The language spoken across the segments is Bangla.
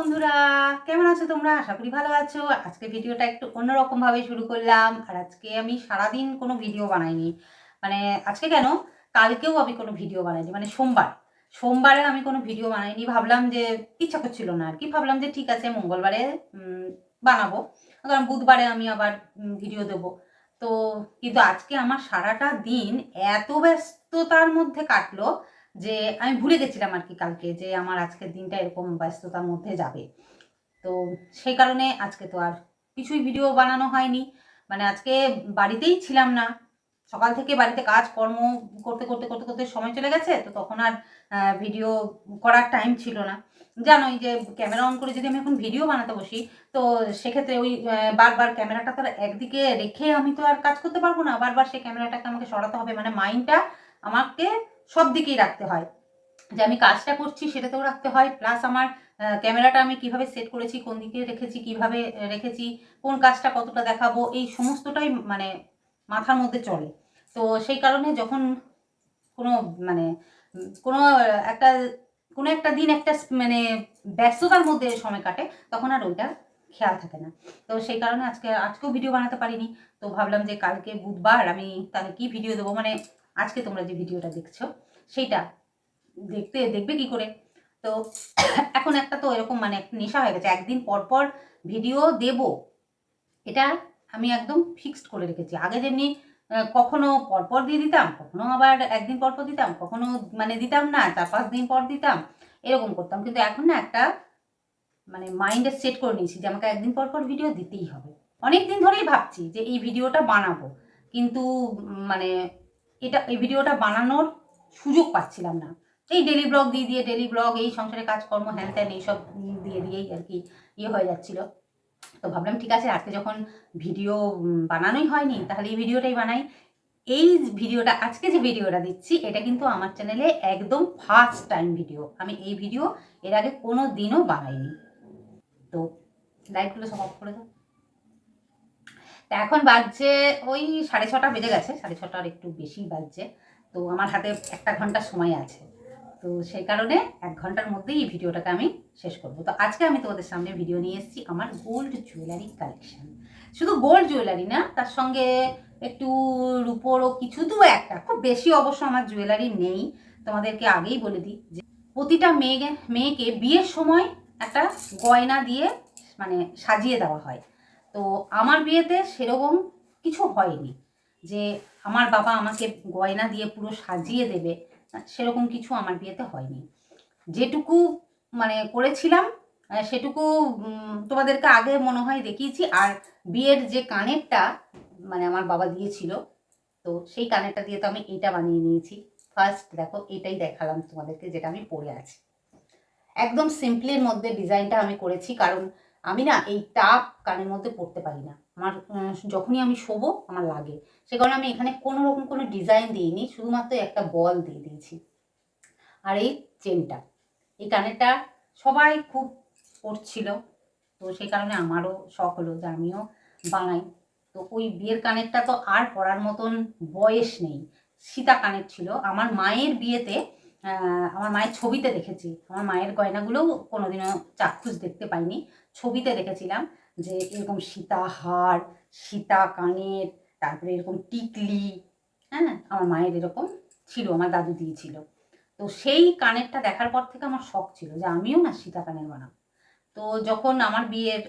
বন্ধুরা, কেমন আছো তোমরা? আশা করি ভালো আছো। আজকে ভিডিওটা একটু অন্যরকম ভাবে শুরু করলাম। আর আজকে আমি সারাদিন কোনো ভিডিও বানাইনি। মানে আজকে কেন? কালকেও আমি কোনো ভিডিও বানাইনি। মানে সোমবার। সোমবারে আমি কোনো ভিডিও বানাইনি। ভাবলাম যে ইচ্ছা করছিল না আর কি। ভাবলাম যে ঠিক আছে, মঙ্গলবারে বানাবো। কারণ বুধবারে আমি আবার ভিডিও দেবো। তো কিন্তু আজকে আমার সারাটা দিন এত ব্যস্ততার মধ্যে কাটলো যে আমি ভুলে গেছিলাম আর কি কালকে যে আমার আজকের দিনটা এরকম ব্যস্ততার মধ্যে যাবে। তো সেই কারণে আজকে তো আর কিছুই ভিডিও বানানো হয়নি। মানে আজকে বাড়িতেই ছিলাম না। সকাল থেকে বাড়িতে কাজ কর্ম করতে করতে করতে করতে সময় চলে গেছে। তো তখন আর ভিডিও করার টাইম ছিল না। জানোই যে ক্যামেরা অন করে যদি আমি এখন ভিডিও বানাতে বসি, তো সেক্ষেত্রে ওই বারবার ক্যামেরাটা তো একদিকে রেখে আমি তো আর কাজ করতে পারব না। বারবার সেই ক্যামেরাটাকে আমাকে সরাতে হবে। মানে মাইন্ডটা আমাকে সব দিকেই রাখতে হয়। যে আমি কাজটা করছি সেটাতেও রাখতে হয় প্লাস আমার ক্যামেরাটা আমি কীভাবে সেট করেছি, কোন দিকে রেখেছি, কীভাবে রেখেছি, কোন কাজটা কতটা দেখাবো, এই সমস্তটাই মানে মাথার মধ্যে চলে। তো সেই কারণে যখন কোনো মানে কোনো, একটা কোনো একটা দিন একটা মানে ব্যস্ততার মধ্যে সময় কাটে, তখন আর ওইটা খেয়াল থাকে না। তো সেই কারণে আজকে, আজকেও ভিডিও বানাতে পারিনি। তো ভাবলাম যে কালকে বুধবার আমি তাহলে কি ভিডিও দেবো? মানে আজকে তোমরা যে ভিডিওটা দেখছ, সেইটা দেখতে দেখবে কি করে? তো এখন একটা তো এরকম মানে নেশা হয়ে গেছে। একদিন পর পর ভিডিও দেব। এটা আমি একদম ফিক্সড করে রেখেছি। আগে যেমনি কখনো পরপর দিয়ে দিতাম, কখনো আবার একদিন পর পর দিতাম, কখনো মানে দিতাম না, চার পাঁচ দিন পর দিতাম, এরকম করতাম। কিন্তু এখন না একটা মানে মাইন্ডে সেট করে নিয়েছি যে আমাকে একদিন পর পর ভিডিও দিতেই হবে। অনেক দিন ধরেই ভাবছি যে এই ভিডিওটা বানাবো। কিন্তু মানে এটা, এই ভিডিওটা বানানোর সুযোগ পাচ্ছিলাম না। এই ডেলি ব্লগ দিয়ে দিয়ে ডেলি ব্লগ এই সংসারে কাজকর্ম হ্যান ত্যান এইসব দিয়ে দিয়েই আর কি ইয়ে হয়ে যাচ্ছিল। তো ভাবলাম, ঠিক আছে, আজকে যখন ভিডিও বানানোই হয়নি, তাহলে এই ভিডিওটাই বানাই। এই ভিডিওটা, আজকে যে ভিডিওটা দিচ্ছি, এটা কিন্তু আমার চ্যানেলে একদম ফার্স্ট টাইম ভিডিও আমি এই ভিডিও এর আগে কোনো দিনও বানাইনি। তো লাইটগুলো সব অফ করে দাও। তা এখন বাজছে ওই সাড়ে ছটা বেজে গেছে, সাড়ে ছটার একটু বেশি বাজছে। তো আমার হাতে একটা ঘণ্টা সময় আছে। তো সেই কারণে এক ঘণ্টার মধ্যেই এই ভিডিওটাকে আমি শেষ করব। তো আজকে আমি তোমাদের সামনে ভিডিও নিয়ে এসেছি আমার গোল্ড জুয়েলারি কালেকশন। শুধু গোল্ড জুয়েলারি না, তার সঙ্গে একটু রুপোরও কিছু দু একটা, খুব বেশি অবশ্য আমার জুয়েলারি নেই। তোমাদেরকে আগেই বলে দিই যে প্রতিটা মেয়ে মেয়েকে বিয়ের সময় একটা গয়না দিয়ে মানে সাজিয়ে দেওয়া হয়। তো আমার বিয়েতে সেরকম কিছু হয়নি যে আমার বাবা আমাকে গয়না দিয়ে পুরো সাজিয়ে দেবে সেরকম কিছু আমার বিয়েতে হয়নি। যেটুকু মানে করেছিলাম সেটুকু তোমাদেরকে আগে মনে হয় দেখিয়েছি। আর বিয়ের যে কানেরটা মানে আমার বাবা দিয়েছিল, তো সেই কানেরটা দিয়ে তো আমি এইটা বানিয়ে নিয়েছি। ফার্স্ট দেখো, এটাই দেখালাম তোমাদেরকে, যেটা আমি পরে আছি। একদম সিম্পলের মধ্যে ডিজাইনটা আমি করেছি, কারণ আমি না এই টাপ কানের মধ্যে পরতে পারি না। আমার যখনই আমি শোবো, আমার লাগে। সে কারণে আমি এখানে কোনো রকম কোনো ডিজাইন দিইনি, শুধুমাত্র একটা বল দিয়ে দিয়েছি। আর এই চেনটা এই কানেরটা সবাই খুব পড়ছিল তো সেই কারণে আমারও শখ হলো যে আমিও বানাই। তো ওই বিয়ের কানেরটা তো আর পরার মতন বয়স নেই। সীতা কানের ছিল। আমার মায়ের বিয়েতে আমার মায়ের ছবিতে দেখেছি। আমার মায়ের গয়নাগুলোও কোনোদিনও চাক্ষুষ দেখতে পাইনি। ছবিতে দেখেছিলাম যে এরকম সীতা হার সীতা কানের তারপরে এরকম টিকলি হ্যাঁ? আমার মায়ের এরকম ছিল, আমার দাদু দিয়েছিল। তো সেই কানেরটা দেখার পর থেকে আমার শখ ছিল যে আমিও না সীতা কানের বানাবো। তো যখন আমার বিয়ের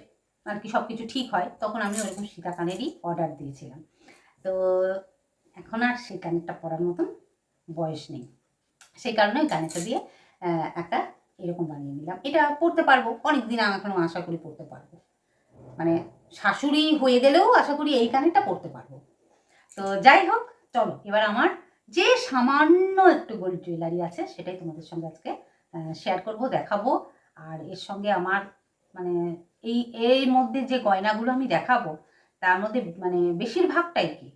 আর কি সব কিছু ঠিক হয়, তখন আমি ওরকম সীতা কানেরই অর্ডার দিয়েছিলাম। তো এখন আর সেই কানেরটা পরার মতন বয়স নেই। সেই কারণে ওই কানেরটা দিয়ে একটা এরকম বানিয়ে নিলাম। এটা পড়তে পারব অনেক দিন আমি এখনও আশা করি পড়তে পারব। মানে শাশুড়ি হয়ে গেলেও আশা করি এই কানেরটা পড়তে পারব। তো যাই হোক, চলো, এবার আমার যে সামান্য একটু গোল্ড জুয়েলারি আছে, সেটাই তোমাদের সঙ্গে আজকে শেয়ার করব, দেখাবো। আর এর সঙ্গে আমার মানে এই, এর মধ্যে যে গয়নাগুলো আমি দেখাবো, তার মধ্যে মানে বেশিরভাগটাই কি,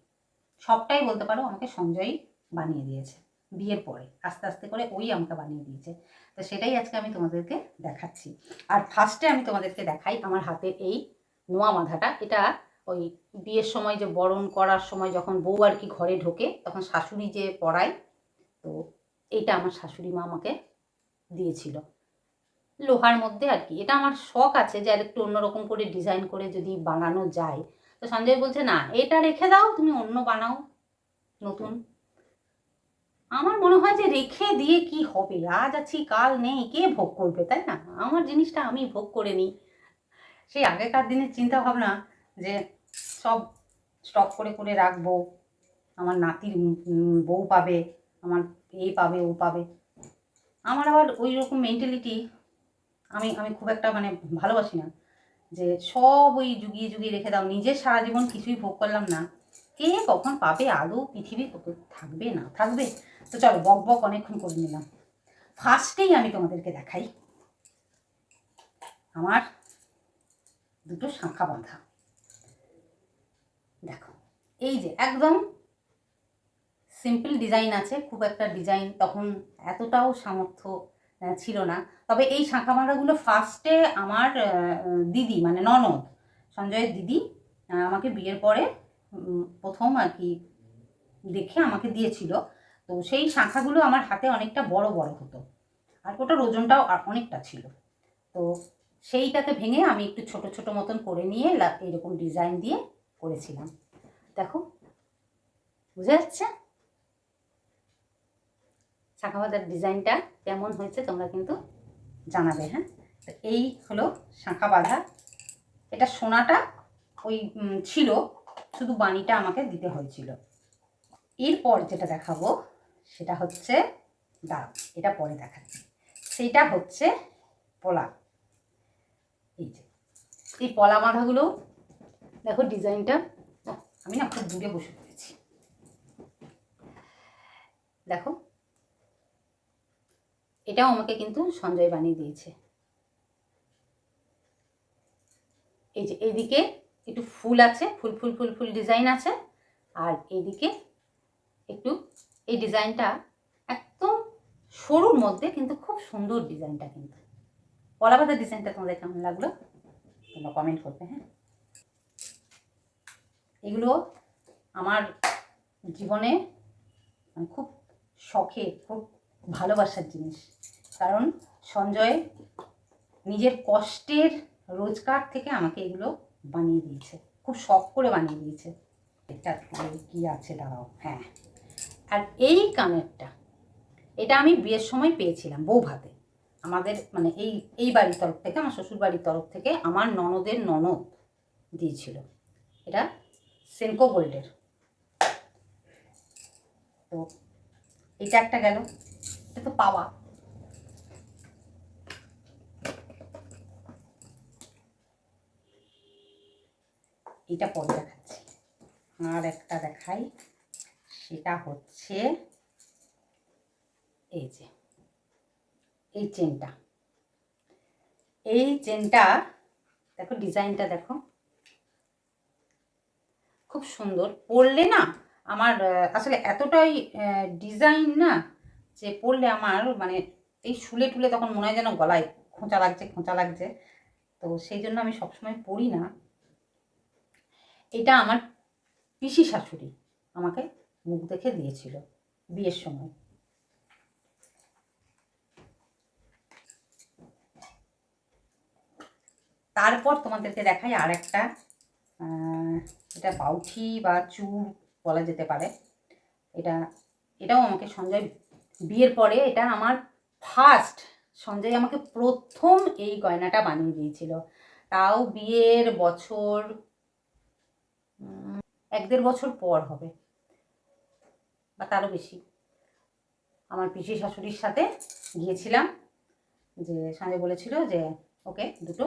সবটাই বলতে পারো, আমাকে সঞ্জয়ই বানিয়ে দিয়েছে। বিয়ের পরে, আস্তে আস্তে করে ওই আমাকে বানিয়ে দিয়েছে। তো সেটাই আজকে আমি তোমাদেরকে দেখাচ্ছি। আর ফার্স্টে আমি তোমাদেরকে দেখাই আমার হাতে এই নোয়া মাথাটা। এটা ওই বিয়ের সময় যে বরণ করার সময় যখন বউ আর কি ঘরে ঢোকে, তখন শাশুড়ি যে পড়ায় তো এইটা আমার শাশুড়ি মা আমাকে দিয়েছিল। লোহার মধ্যে আর কি। এটা আমার শখ আছে যে আর একটু অন্যরকম করে ডিজাইন করে যদি বানানো যায়। তো সঞ্জয় বলছে, না, এটা রেখে দাও, তুমি অন্য বানাও নতুন। আমার মনে হয় যে রেখে দিয়ে কি হবে? আজ আছি, কাল নেই, কে ভোগ করবে, তাই না? আমার জিনিসটা আমি ভোগ করে নিই। সেই আগেকার দিনের চিন্তা ভাবনা যে সব স্টক করে করে রাখব, আমার নাতির বউ পাবে, আমার এই পাবে, ও পাবে। আমার আবার ওই রকম মেন্টালিটি আমি আমি খুব একটা মানে ভালোবাসি না। যে সব ওই যুগিয়ে যুগিয়ে রেখে দাও, নিজের সারা জীবন কিছুই ভোগ করলাম না। কে কখন পাবে আদৌ পৃথিবী কত থাকবে না, থাকবে। তো চলো, বক বক অনেকক্ষণ করে নিলাম। ফার্স্টেই আমি তোমাদেরকে দেখাই আমার দুটো শাঁখা বাঁধা। দেখো, এই যে একদম সিম্পল ডিজাইন আছে, খুব একটা ডিজাইন তখন এতটাও সামর্থ্য ছিল না। তবে এই শাঁখা বাঁধাগুলো ফার্স্টে আমার দিদি মানে ননদ, সঞ্জয়ের দিদি আমাকে বিয়ের পরে প্রথম আর কি দেখে আমাকে দিয়েছিল। তো সেই শাঁখাগুলো আমার হাতে অনেকটা বড় বড় হতো। আর ওটার ওজনটাও অনেকটা ছিল। তো সেইটাকে ভেঙে আমি একটু ছোট ছোট মতন করে নিয়ে এরকম ডিজাইন দিয়ে করেছিলাম। দেখো, বুঝা যাচ্ছে? শাঁখা বাঁধার ডিজাইনটা কেমন হয়েছে তোমরা কিন্তু জানাবে হ্যাঁ? তো এই হলো শাঁখা বাঁধা। এটা সোনাটা ওই ছিল শুধু বাণীটা আমাকে দিতে হয়েছিল। এরপর যেটা দেখাবো, সেটা হচ্ছে দাঁড়াও এটা পরে দেখাচ্ছি। সেটা হচ্ছে পলা। এই যে, এই পলা বাঁধাগুলো, দেখো ডিজাইনটা। আমি না খুব দূরে বসে পড়েছি। দেখো, এটাও আমাকে কিন্তু সঞ্জয় বানিয়ে দিয়েছে। এই যে, এইদিকে একটু ফুল আছে, ফুল ফুল ফুল ফুল ডিজাইন আছে। আর এইদিকে একটু এই ডিজাইনটা একদম সরুর মধ্যে কিন্তু খুব সুন্দর ডিজাইনটা কিন্তু। পলা পাতার ডিজাইনটা তোমাদের কেমন লাগল? তোমরা কমেন্ট করবে হ্যাঁ? এগুলো আমার জীবনে মানে খুব শখের খুব ভালোবাসার জিনিস। কারণ সঞ্জয় নিজের কষ্টের রোজগার থেকে আমাকে এগুলো বানিয়ে দিয়েছে। খুব শখ করে বানিয়ে দিয়েছে। এটা কি আছে দাঁড়াও। হ্যাঁ। আর এই কানেরটা, এটা আমি বিয়ের সময় পেয়েছিলাম বউ ভাতে আমাদের মানে এই এই বাড়ির তরফ থেকে, আমার শ্বশুর বাড়ির তরফ থেকে আমার ননদের ননদ দিয়েছিল। এটা সেনকো গোল্ডের। তো এটা একটা গেল। এটা তো পাওয়া। এটা পরে দেখাচ্ছি। আর একটা দেখাই, সেটা হচ্ছে এই যে, এই চেনটা। এই চেনটা, দেখো ডিজাইনটা দেখো। খুব সুন্দর। পরলে না আমার, আসলে এতটাই ডিজাইন না যে পরলে আমার মানে এই শুলে টুলে তখন মনে হয় যেন গলায় খোঁচা লাগছে খোঁচা লাগছে। তো সেই জন্য আমি সবসময় পরি না। এটা আমার পিসি শাশুড়ি আমাকে মুখ দেখে দিয়েছিল বিয়ের সময়। তারপর তোমাদেরকে দেখাই আর একটা এটা বাউঠি বা চুর বলা যেতে পারে। এটা, এটাও আমাকে সঞ্জয়, বিয়ের পরে এটা আমার ফার্স্ট সঞ্জয় আমাকে প্রথম এই গয়নাটা বানিয়ে দিয়েছিল। তাও বিয়ের বছর এক দেড় বছর পর হবে। বা তারও বেশি। আমার পিসি শাশুড়ির সাথে গিয়েছিলাম যে সঞ্জয় বলেছিল যে, ওকে, দুটো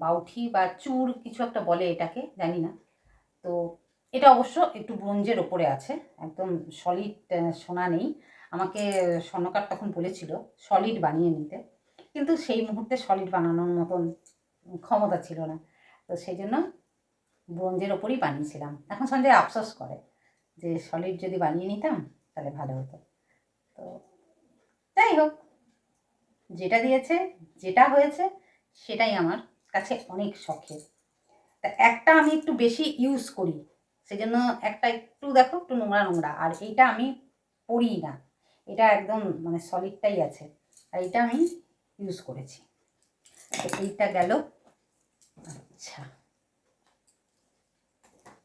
বাউঠি বা চুর কিছু একটা বলে এটাকে, জানি না। তো এটা অবশ্য একটু ব্রোঞ্জের ওপরে আছে, একদম সলিড সোনা নেই। আমাকে স্বর্ণকার তখন বলেছিল সলিড বানিয়ে নিতে। কিন্তু সেই মুহূর্তে সলিড বানানোর মতন ক্ষমতা ছিল না। তো সেই জন্য ব্রোঞ্জের ওপরই বানিয়েছিলাম। এখন সঞ্জয় আফসোস করে যে সলিড যদি বানিয়ে নিতাম, তাহলে ভালো হতো। তো যাই হোক, যেটা দিয়েছে, যেটা হয়েছে, সেটাই আমার কাছে অনেক শখের। তা একটা আমি একটু বেশি ইউজ করি সেই জন্য একটা একটু দেখো, একটু নোংরা নোংরা। আর এইটা আমি পরি না। এটা একদম মানে সলিডটাই আছে। আর এটা আমি ইউজ করেছি। এইটা গেল। আচ্ছা।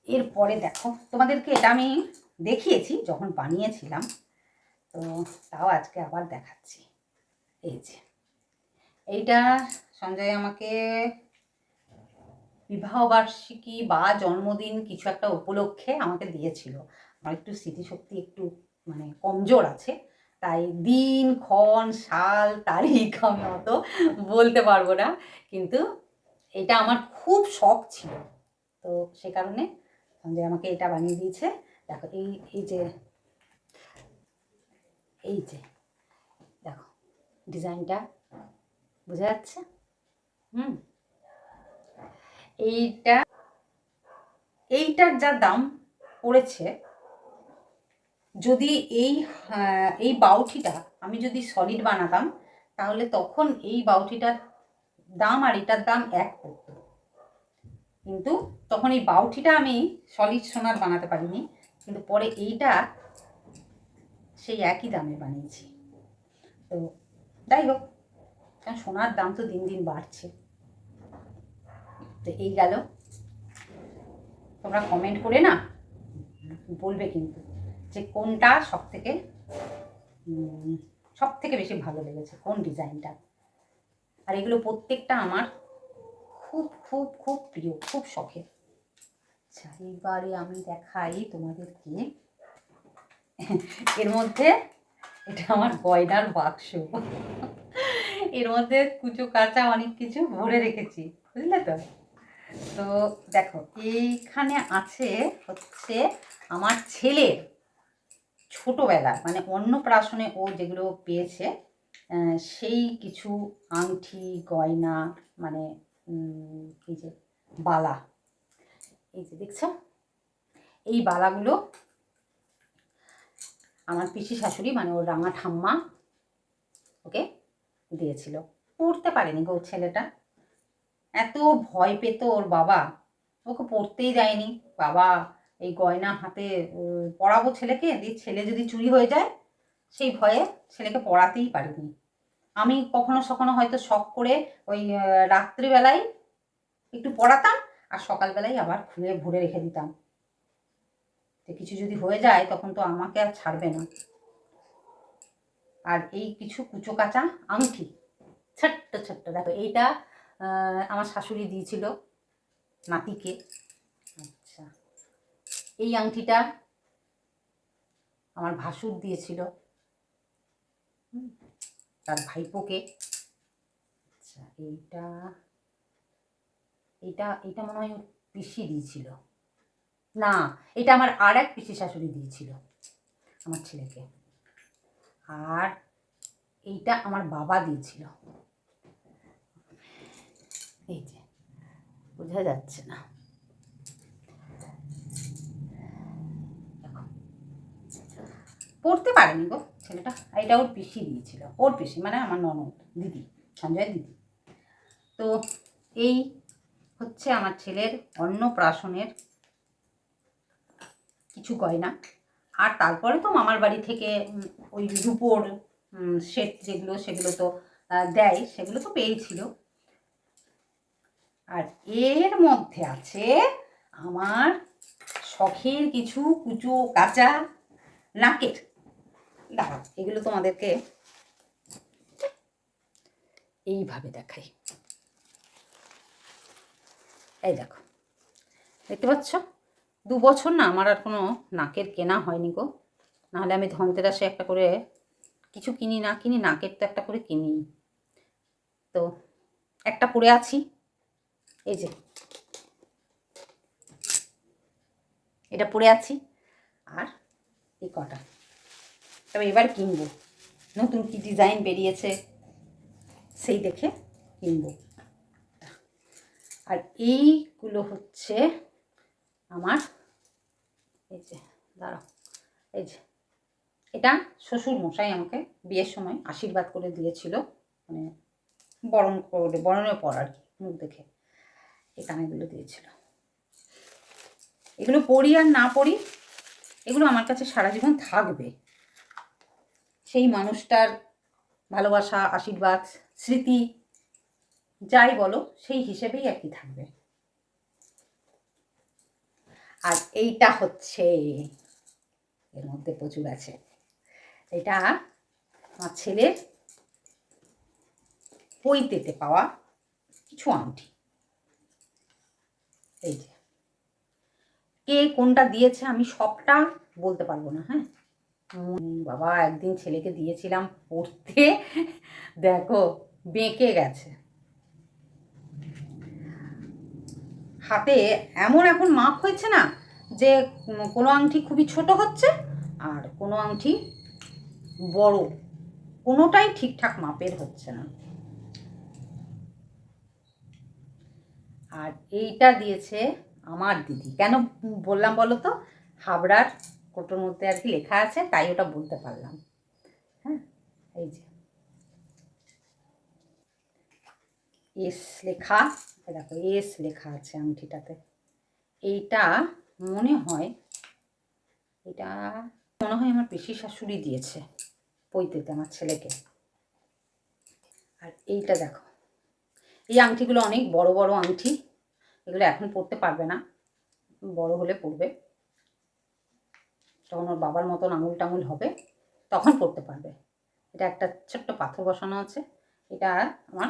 এরপরে দেখো, তোমাদেরকে এটা আমি দেখিয়েছি যখন বানিয়েছিলাম। তো তাও আজকে আবার দেখাচ্ছি। এই যে, এইটা সঞ্জয় আমাকে বিবাহবার্ষিকী বা জন্মদিন কিছু একটা উপলক্ষে আমাকে দিয়েছিল। আমার একটু স্মৃতিশক্তি একটু মানে কমজোর আছে, তাই দিন, ক্ষণ, সাল, তারিখ আমি অত বলতে পারব না। কিন্তু এটা আমার খুব শখ ছিল। তো সে কারণে সঞ্জয় আমাকে এটা বানিয়ে দিয়েছে। দেখো, এই এই যে এই যে, দেখো, ডিজাইনটা, বোঝা যাচ্ছে? হুম। এইটা, এইটার যা দাম পড়েছে, যদি এই এই বাউঠিটা আমি যদি সলিড বানাতাম, তাহলে তখন এই বাউঠিটার দাম আর এটার দাম এক পড়তো। কিন্তু তখন এই বাউঠিটা আমি সলিড সোনার বানাতে পারিনি, কিন্তু পরে এইটা সেই একই দামে বানিয়েছি। তো যাই হোক, কারণ সোনার দাম তো দিন দিন বাড়ছে। তো এই গেল। তোমরা কমেন্ট করে না, বলবে কিন্তু যে কোনটা সব থেকে সব থেকে বেশি ভালো লেগেছে, কোন ডিজাইনটা আর এগুলো প্রত্যেকটা আমার খুব খুব খুব প্রিয়, খুব শখের আচ্ছা এইবারে আমি দেখাই তোমাদেরকে। এর মধ্যে, এটা আমার গয়নার বাক্স। এর মধ্যে কুচো কাঁচা অনেক কিছু ভরে রেখেছি, বুঝলে তো? তো দেখো, এইখানে আছে হচ্ছে আমার ছেলের ছোটোবেলা মানে অন্নপ্রাশনে ও যেগুলো পেয়েছে সেই কিছু আংটি গয়না মানে এই যে বালা। এই যে দেখছ? এই বালাগুলো আমার পিসি শাশুড়ি মানে ওর রাঙা ঠাম্মা, ওকে দিয়েছিল। পড়তে পারেনি গো ছেলেটা। এত ভয় পেত ওর বাবা। ওকে পড়তেই দেয়নি। বাবা, এই গয়না হাতে পড়াবো ছেলেকে, দিয়ে ছেলে যদি চুরি হয়ে যায়, সেই ভয়ে ছেলেকে পড়াতেই পারিনি। আমি কখনো সখনো হয়তো শখ করে ওই রাত্রিবেলায় একটু পড়াতাম আর সকালবেলায় আবার খুলে ভরে রেখে দিতাম। যে কিছু যদি হয়ে যায় তখন তো আমাকে আর ছাড়বে না। আর এই কিছু কুচো কাঁচা আংটি, ছোট্ট ছোট্ট। দেখো, এইটা আমার শাশুড়ি দিয়েছিল নাতিকে। আচ্ছা এই আংটিটা আমার ভাসুর দিয়েছিল। তার ভাইপোকে। আচ্ছা এইটা এইটা এইটা মনে হয় পিসি দিয়েছিল। না, এটা আমার আর এক পিসি শাশুড়ি দিয়েছিল, আমার ছেলেকে। আর এইটা আমার বাবা দিয়েছিল। এই যে, বোঝা যাচ্ছে না দেখো। পড়তে পারেনি গো। ছেলেটা এটা ওর পিসি দিয়েছিল। ওর পিসি মানে আমার ননদ, দিদি, সঞ্জয় দিদি। তো এই হচ্ছে আমার ছেলের অন্নপ্রাশনের কিছু গয়না। আর তারপরে তো মামার বাড়ি থেকে ওই রুপোর সেট যেগুলো, সেগুলো তো দেয়, সেগুলো তো পেয়েছিল। আর এর মধ্যে আছে আমার শখের কিছু কুচো কাঁচা নাকের। দাঁড়াও, এগুলো তোমাদেরকে এইভাবে দেখাই। এই দেখো, দেখতে পাচ্ছ? দু বছর না আমার আর কোনো নাকের কেনা হয়নি গো। নাহলে আমি ধনতেরাসে একটা করে কিছু কিনি, না কিনি, নাকের তো একটা করে কিনি। তো একটা পরে আছি। এই যে, এটা পরে আছি। আর এই কটা। তবে এবার কিনবো। নতুন কি ডিজাইন বেরিয়েছে সেই দেখে কিনবো। আর এইগুলো হচ্ছে আমার, এই যে, দাঁড়াও, এই যে, এটা শ্বশুর মশাই আমাকে বিয়ের সময় আশীর্বাদ করে দিয়েছিল মানে বরণ করে বরণের পর আর কি, মুখ দেখে। এই কানেগুলো দিয়েছিল। এগুলো পড়ি আর না পড়ি এগুলো আমার কাছে সারা জীবন থাকবে। সেই মানুষটার ভালোবাসা, আশীর্বাদ, স্মৃতি, যাই বলো, সেই হিসেবেই একই থাকবে। আর এইটা হচ্ছে, এর মধ্যে প্রচুর আছে। এটা আমার ছেলের পৈতেতে পাওয়া কিছু আংটি। এই যে। কে কোনটা দিয়েছে আমি সবটা বলতে পারব না হ্যাঁ? বাবা, একদিন ছেলেকে দিয়েছিলাম পড়তে। দেখো, বেঁকে গেছে। হাতে এমন এখন মাপ হয়েছে না যে কোনো আংটি খুবই ছোট হচ্ছে আর কোনো আংটি বড়। কোনোটাই ঠিকঠাক মাপের হচ্ছে না। আর এইটা দিয়েছে আমার দিদি। কেন বললাম বলো তো? হাবড়ার কোটোর মধ্যে আর কি লেখা আছে, তাই ওটা বলতে পারলাম। হ্যাঁ এই যে। এস লেখা দেখো, এস লেখা আছে আংটিটাতে। এইটা মনে হয় এটা মনে হয় আমার পিসি শাশুড়ি দিয়েছে, পৈতেতে আমার ছেলেকে। আর এইটা দেখো, এই আংটিগুলো অনেক বড় বড় আংটি, এগুলো এখন পরতে পারবে না, বড় হলে পরবে যখন ওর বাবার মতন আঙুল টাঙুল হবে, তখন পরতে পারবে। এটা একটা ছোট্ট পাথর বসানো আছে। এটা আমার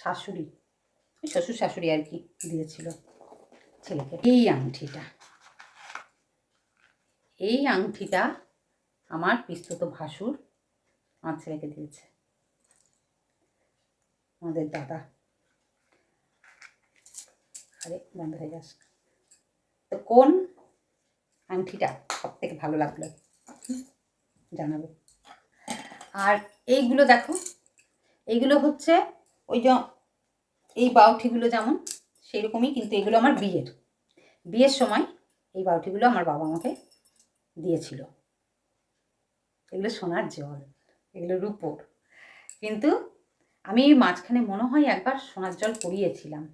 শাশুড়ি শ্বশুর শাশুড়ি আর কি দিয়েছিল ছেলেকে। এই আংটিটা এই আংটিটা আমার পিস্তুত ভাসুর আমার ছেলেকে দিয়েছে। আমাদের দাদা। আরে, বন্ধ হয়ে যাস তো কোন আংটিটা সব থেকে ভালো লাগল। জানাব। আর এইগুলো দেখো, এইগুলো হচ্ছে ওই যে এই বাউঠিগুলো যেমন সেই রকমই কিন্তু এগুলো আমার বিয়ের। বিয়ের সময় এই বাউঠিগুলো আমার বাবা আমাকে দিয়েছিল। এগুলো সোনার জল, এগুলো রূপোর। কিন্তু আমি মাঝখানে মনে হয় একবার সোনার জল পরিয়েছিলাম।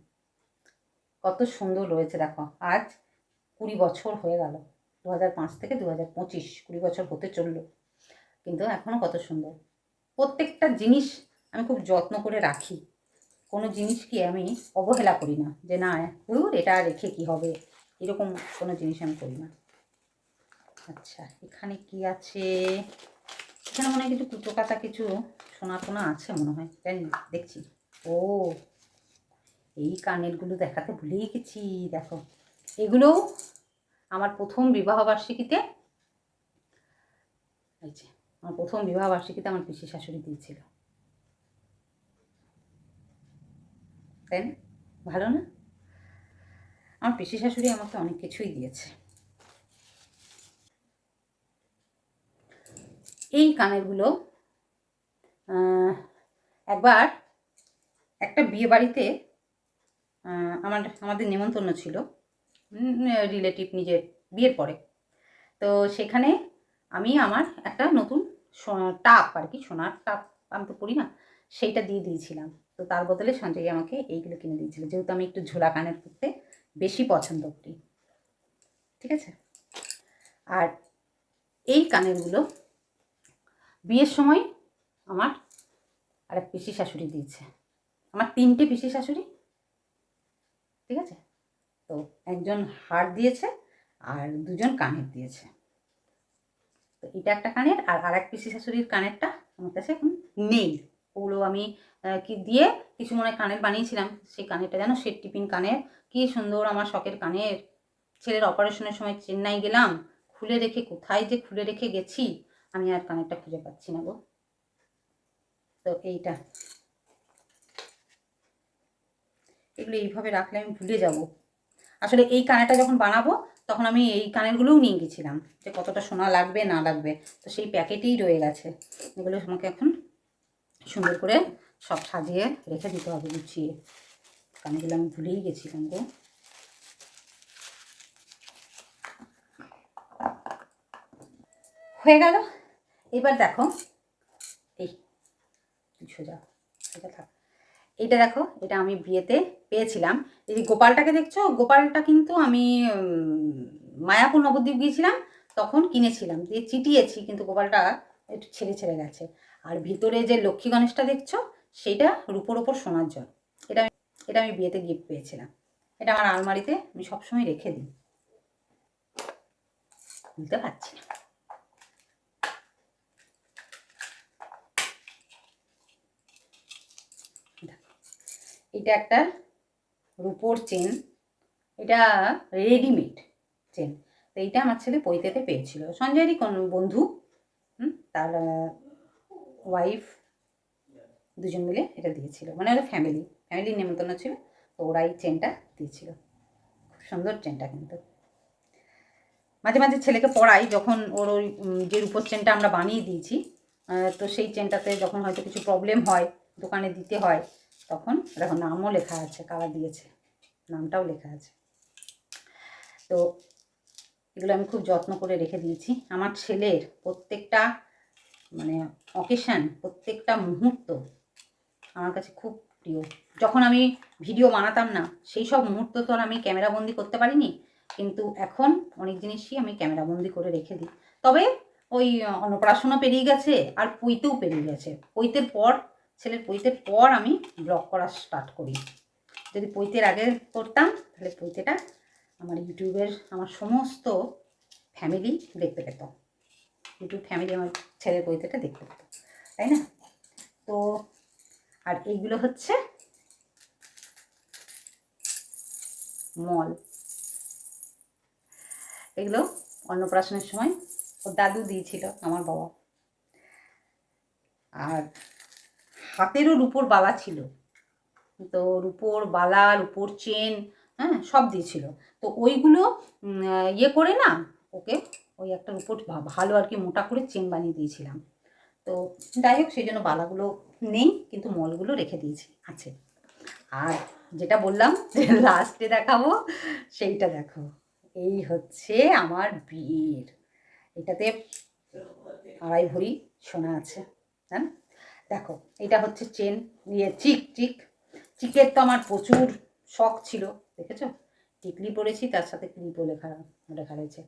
কত সুন্দর রয়েছে দেখো, আজ কুড়ি বছর হয়ে গেল। দু হাজার পাঁচ থেকে দু হাজার পঁচিশ, কুড়ি বছর হতে চলল। কিন্তু এখনও কত সুন্দর। প্রত্যেকটা জিনিস আমি খুব যত্ন করে রাখি। কোনো জিনিসকে আমি অবহেলা করি না যে, না হুর এটা রেখে কি হবে? এরকম কোনো জিনিস আমি করি না। আচ্ছা এখানে কি আছে? এখানে মনে হয় কিছু কুটো কাটা কিছু সোনা টোনা আছে মনে হয়। জানি দেখছি। ও, এই কানেরগুলো দেখাতে ভুলেই গেছি, দেখো। এগুলোও আমার প্রথম বিবাহবার্ষিকীতে, এই যে, আমার প্রথম বিবাহবার্ষিকীতে আমার পিসি শাশুড়ি দিয়েছিল। তাই না? ভালো না? আমার পিসি শাশুড়ি আমাকে অনেক কিছুই দিয়েছে। এই কানেরগুলো একবার একটা বিয়ে বাড়িতে আমার, আমাদের নেমন্তন্ন ছিল। রিলেটিভ নিজের বিয়ের পরে। তো সেখানে আমি আমার একটা নতুন টাপ আর কি, সোনার টাপ আমি তো পড়ি না, সেইটা দিয়ে দিয়েছিলাম। তো তার বদলে সঞ্জয় আমাকে এইগুলো কিনে দিয়েছিল, যেহেতু আমি একটু ঝোলা কানের পরতে বেশি পছন্দ করি। ঠিক আছে? আর এই কানেরগুলো বিয়ের সময় আমার আর এক পিসি শাশুড়ি দিয়েছে। আমার তিনটে পিসি শাশুড়ি। ঠিক আছে? তো একজন হার দিয়েছে আর দুজন কানের দিয়েছে। তো এটা একটা কানের আর আর এক পিসি শাশুড়ির কানেরটা আমার কাছে এখন নেই। ওগুলো আমি কি দিয়ে কিছু মনে কানের বানিয়েছিলাম, সেই কানেরটা যেন সেট টিপিন কানের। কি সুন্দর আমার শখের কানের। ছেলের অপারেশনের সময় চেন্নাই গেলাম, খুলে রেখে কোথায় যে খুলে রেখে গেছি, আমি আর কানেরটা খুঁজে পাচ্ছি না গো। তো এইটা। এগুলো এইভাবে রাখলে আমি ভুলে যাব। আসলে এই কানেরটা যখন বানাবো, তখন আমি এই কানেরগুলোও নিয়ে গেছিলাম যে কতটা সোনা লাগবে, না লাগবে। তো সেই প্যাকেটেই রয়ে গেছে। এগুলো আমাকে এখন সুন্দর করে সব সাজিয়ে রেখে দিতে হবে গুছিয়ে। কানেরগুলো আমি ভুলেই গেছিলাম গো। হয়ে গেল? এবার দেখো, এই সোজা সোজা থাক। এইটা দেখো, এটা আমি বিয়েতে পেয়েছিলাম। এই যে গোপালটাকে দেখছ? গোপালটা কিন্তু আমি মায়াপুর নবদ্বীপ গিয়েছিলাম, তখন কিনেছিলাম। দিয়ে চিটিয়েছি, কিন্তু গোপালটা একটু ছেড়ে ছেড়ে গেছে। আর ভিতরে যে লক্ষ্মী গণেশটা দেখছ সেইটা রূপোর ওপর সোনার জল। এটা এটা আমি বিয়েতে গিফট পেয়েছিলাম। এটা আমার আলমারিতে আমি সবসময় রেখে দিই। বুঝতে পারছি না। এটা একটা রূপোর চেন। এটা রেডিমেড চেন। তো এইটা আমার ছেলে পৈতেতে পেয়েছিল। সঞ্জয়েরই কোন বন্ধু? তার ওয়াইফ দুজন মিলে এটা দিয়েছিল। মানে ওরা ফ্যামিলি ফ্যামিলির নেমন্তন্ন ছিল। তো ওরা এই চেনটা দিয়েছিল। খুব সুন্দর চেনটা কিন্তু। মাঝে মাঝে ছেলেকে পড়াই যখন ওর ওই যে রূপোর চেনটা আমরা বানিয়ে দিয়েছি তো সেই চেনটাতে যখন হয়তো কিছু প্রবলেম হয়, দোকানে দিতে হয় তখন, দেখো নামও লেখা আছে, কারা দিয়েছে, নামটাও লেখা আছে। তো এগুলো আমি খুব যত্ন করে রেখে দিয়েছি। আমার ছেলের প্রত্যেকটা মানে অকেশান প্রত্যেকটা মুহূর্ত আমার কাছে খুব প্রিয়। যখন আমি ভিডিও বানাতাম না, সেই সব মুহূর্ত তো আমি ক্যামেরাবন্দি করতে পারিনি, কিন্তু এখন অনেক জিনিসই আমি ক্যামেরাবন্দি করে রেখে দিই। তবে ওই অন্নপ্রাশনও পেরিয়ে গেছে, আর পৈতেও পেরিয়ে গেছে। পৈতের পর ছেলের পৈতের পর আমি ব্লগ করা স্টার্ট করি। যদি পৈতের আগে করতাম, তাহলে পৈতেটা আমার ইউটিউবের, আমার সমস্ত ফ্যামিলি দেখতে পেত। ইউটিউব ফ্যামিলি আমার ছেলের পৈতেটা দেখতে পেত, তাই না? তো আর এইগুলো হচ্ছে মল। এগুলো অন্নপ্রাশনের সময় ওর দাদু দিয়েছিল, আমার বাবা। আর হাতেরও রূপোর বালা ছিল। তো রূপোর বালা, রূপোর চেন হ্যাঁ সব দিয়েছিল। তো ওইগুলো ইয়ে করে না, ওকে ওই একটা রূপোর ভালো আর কি মোটা করে চেন বানিয়ে দিয়েছিলাম। তো যাই হোক, সেই জন্য বালাগুলো নেই, কিন্তু মলগুলো রেখে দিয়েছি, আছে। আর যেটা বললাম, যে লাস্টে দেখাবো, সেইটা দেখো। এই হচ্ছে আমার বিয়ের। এটাতে আড়াই ভরি সোনা আছে হ্যাঁ দেখো, এটা হচ্ছে চেন ইয়ে চিক চিক চিকের তো আমার প্রচুর শখ ছিল, দেখেছ? টিকলি পরেছি, তার সাথে ক্লিপও লেখা লেখা রয়েছে।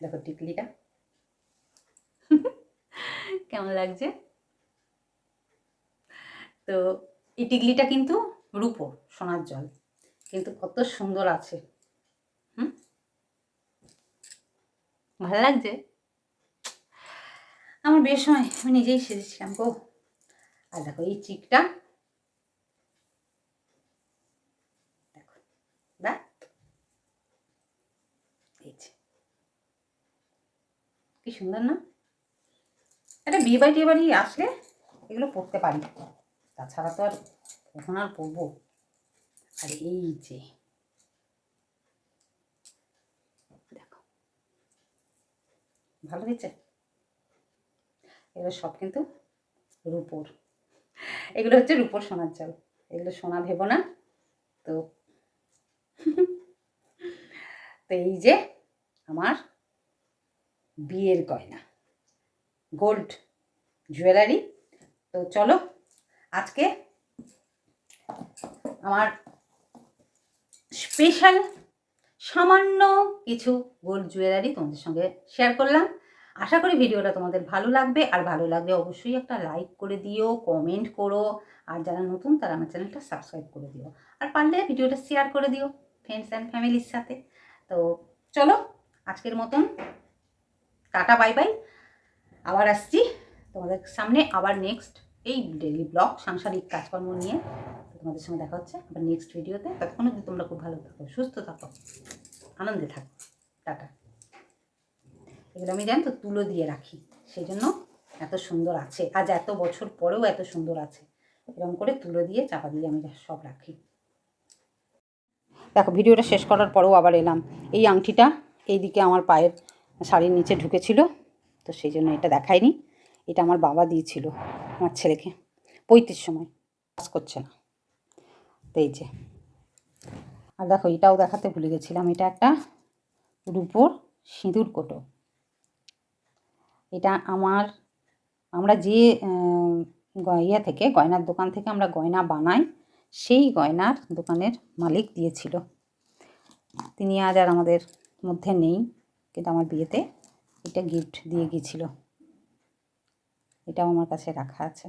দেখো টিকলিটা। কেমন লাগছে? তো এই টিকলিটা কিন্তু রূপোর সোনার জল। কিন্তু কত সুন্দর আছে। হুম? ভালো লাগছে? আমার বেশ সময় আমি নিজেই সেজেছিলাম গো। আর দেখো এই চিকটা। দেখো দেখ। কি সুন্দর না? একটা বিয়ে বাড়ি টিয়ে বাড়ি আসলে এগুলো পড়তে পারি। তাছাড়া তো আর কখন আর পরবো আর এই যে। দেখো। ভালো হয়েছে? এগুলো সব কিন্তু রূপোর। এগুলো হচ্ছে রূপোর সোনার চাল এগুলো সোনা ভেবো না। তো তো এই যে আমার বিয়ের গয়না। Gold jewellery. তো চলো আজকে আমার স্পেশাল সামান্য কিছু গোল্ড জুয়েলারি তোমাদের সঙ্গে শেয়ার করলাম। আশা করি ভিডিওটা তোমাদের ভালো লাগবে। আর ভালো লাগলে অবশ্যই একটা লাইক করে দিও কমেন্ট করো। আর যারা নতুন তারা আমার চ্যানেলটা সাবস্ক্রাইব করে দিও। আর পারলে ভিডিওটা শেয়ার করে দিও ফ্রেন্ডস অ্যান্ড ফ্যামিলির সাথে। তো চলো, আজকের মতন টাটা বাই বাই আবার আসছি তোমাদের সামনে আবার নেক্সট এই ডেলি ব্লগ সাংসারিক কাজকর্ম নিয়ে। তোমাদের সঙ্গে দেখা হচ্ছে আবার নেক্সট ভিডিওতে ততক্ষণ তোমরা খুব ভালো থাকো, সুস্থ থাকো, আনন্দে থাকো। টাটা। এগুলো আমি জানি তো তুলো দিয়ে রাখি। সেই জন্য এত সুন্দর আছে। আজ এত বছর পরেও এত সুন্দর আছে। এরকম করে তুলো দিয়ে, চাপা দিয়ে আমি সব রাখি। দেখো, ভিডিওটা শেষ করার পরেও আবার এলাম। এই আংটিটা এইদিকে আমার পায়ের শাড়ির নিচে ঢুকেছিল, তো সেই জন্য এটা দেখায়নি এটা আমার বাবা দিয়েছিল, আমার ছেলেকে। পঁয়ত্রিশ সময়। কাজ করছে না। তো এই যে। আর দেখো, এটাও দেখাতে ভুলে গেছিলাম। এটা একটা রূপোর সিঁদুর কোটো। এটা আমার, আমরা যে ইয়ে থেকে, গয়নার দোকান থেকে আমরা গয়না বানাই, সেই গয়নার দোকানের মালিক দিয়েছিল। তিনি আজ আর আমাদের মধ্যে নেই, কিন্তু আমার বিয়েতে এটা গিফট দিয়ে গিয়েছিল। এটাও আমার কাছে রাখা আছে।